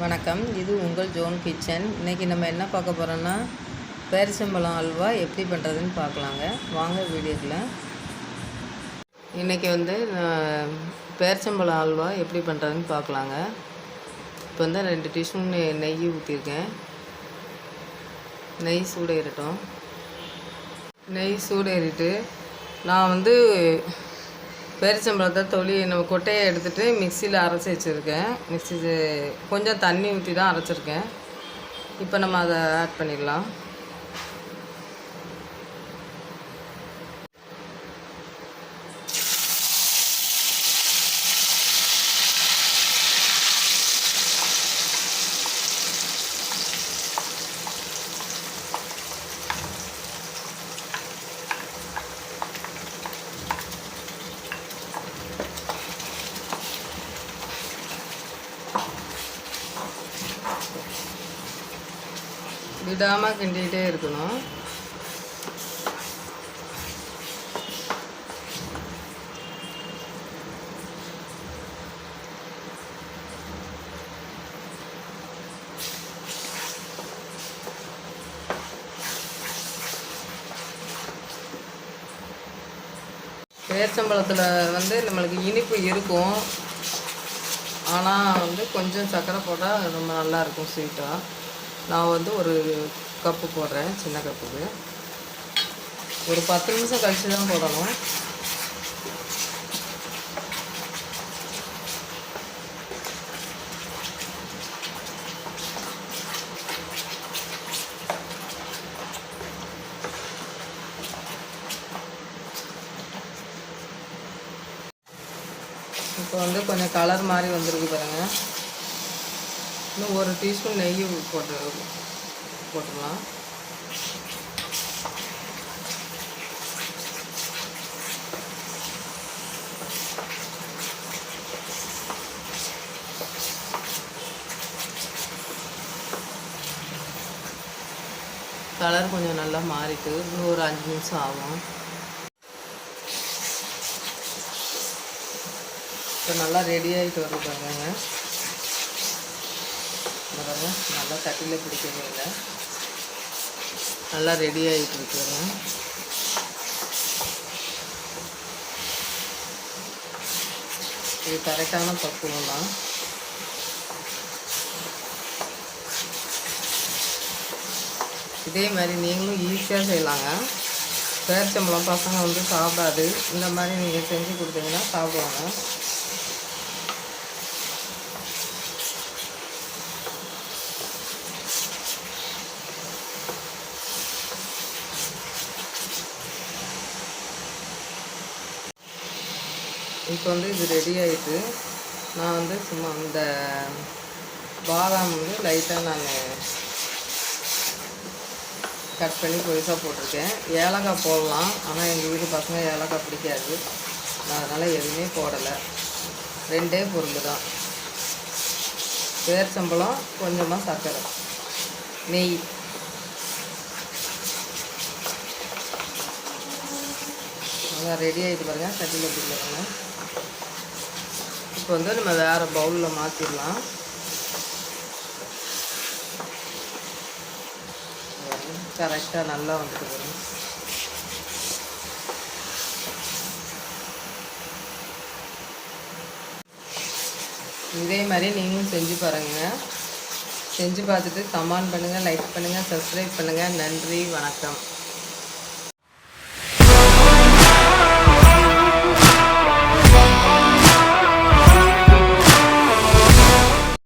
வணக்கம். இது உங்கள் ஜோன் கிச்சன். இன்றைக்கி நம்ம என்ன பார்க்க போகிறோன்னா பேரிச்சம்பழம் அல்வா எப்படி பண்ணுறதுன்னு பார்க்கலாங்க. வாங்க வீடியோக்குள்ள. இன்றைக்கி வந்து நான் பேரிச்சம்பழம் அல்வா எப்படி பண்ணுறதுன்னு பார்க்கலாங்க. இப்போ வந்து ரெண்டு டீஸ்பூன் நெய் ஊற்றிருக்கேன் நெய் சூடேறட்டும். நெய் சூடேறிட்டு நான் வந்து பேரிச்சம்பழத்தை தொளி நம்ம கொட்டையை எடுத்துகிட்டு மிக்சியில் அரைச்சி வச்சுருக்கேன். மிக்சி கொஞ்சம் தண்ணி ஊற்றி தான் அரைச்சிருக்கேன். இப்போ நம்ம அதை ஆட் பண்ணிடலாம். விடாமல் கிண்டிகிட்டே இருக்கணும். பேர்ச்சம்பழத்தில் வந்து நம்மளுக்கு இனிப்பு இருக்கும். ஆனால் வந்து கொஞ்சம் சர்க்கரை போட்டால் ரொம்ப நல்லாயிருக்கும் ஸ்வீட்டாக நான் வந்து ஒரு கப்பு போடுறேன் சின்ன கப்புக்கு. ஒரு பத்து நிமிஷம் கழித்து தான் போடணும். இப்போ வந்து கொஞ்சம் கலர் மாதிரி வந்திருக்கு பாருங்கள் இன்னும் ஒரு டீஸ்பூன் நெய் போட்டு போட்டுடலாம். கலர் கொஞ்சம் நல்லா மாறிட்டு இன்னும் ஒரு அஞ்சு நிமிஷம் ஆகும். இப்போ நல்லா ரெடி ஆகிட்டு வருது பாருங்க. பாருங்கள் நல்லா தட்டியில் பிடிக்கவே இல்லை. நல்லா ரெடி ஆகிட்டு இருக்குங்க. இது கரெக்டான பக்குவம் தான் இதே மாதிரி நீங்களும் ஈஸியாக செய்யலாங்க. பேரிச்சம்பழம் பசங்க வந்து சாப்பிடாது. இந்த மாதிரி நீங்கள் செஞ்சு கொடுத்தீங்கன்னா சாப்பிடுவாங்க. இப்போ வந்து இது ரெடி ஆகிட்டு நான் வந்து சும்மா இந்த பாதாம் வந்து லைட்டாக நான் கட் பண்ணி பொரிசாக போட்டிருக்கேன். ஏலக்காய் போடலாம். ஆனால் எங்கள் வீட்டு பசங்க ஏலக்காய் பிடிக்காது. நான் அதனால் எதுவுமே போடலை. ரெண்டே பொருள் தான். பேர்ச்சம்பழம் கொஞ்சமாக சர்க்கரை. நெய். நல்லா ரெடி ஆகிட்டு பாருங்கள் சட்டியில் பிடிக்கிறாங்க இப்போ வந்து நம்ம வேறு பவுலில் மாற்றிடலாம் கரெக்டாக நல்லா வந்துட்டு இதே மாதிரி நீங்களும் செஞ்சு பாருங்கள் செஞ்சு பார்த்துட்டு கமெண்ட் பண்ணுங்கள் லைக் பண்ணுங்கள் சப்ஸ்கிரைப் பண்ணுங்கள் நன்றி வணக்கம்.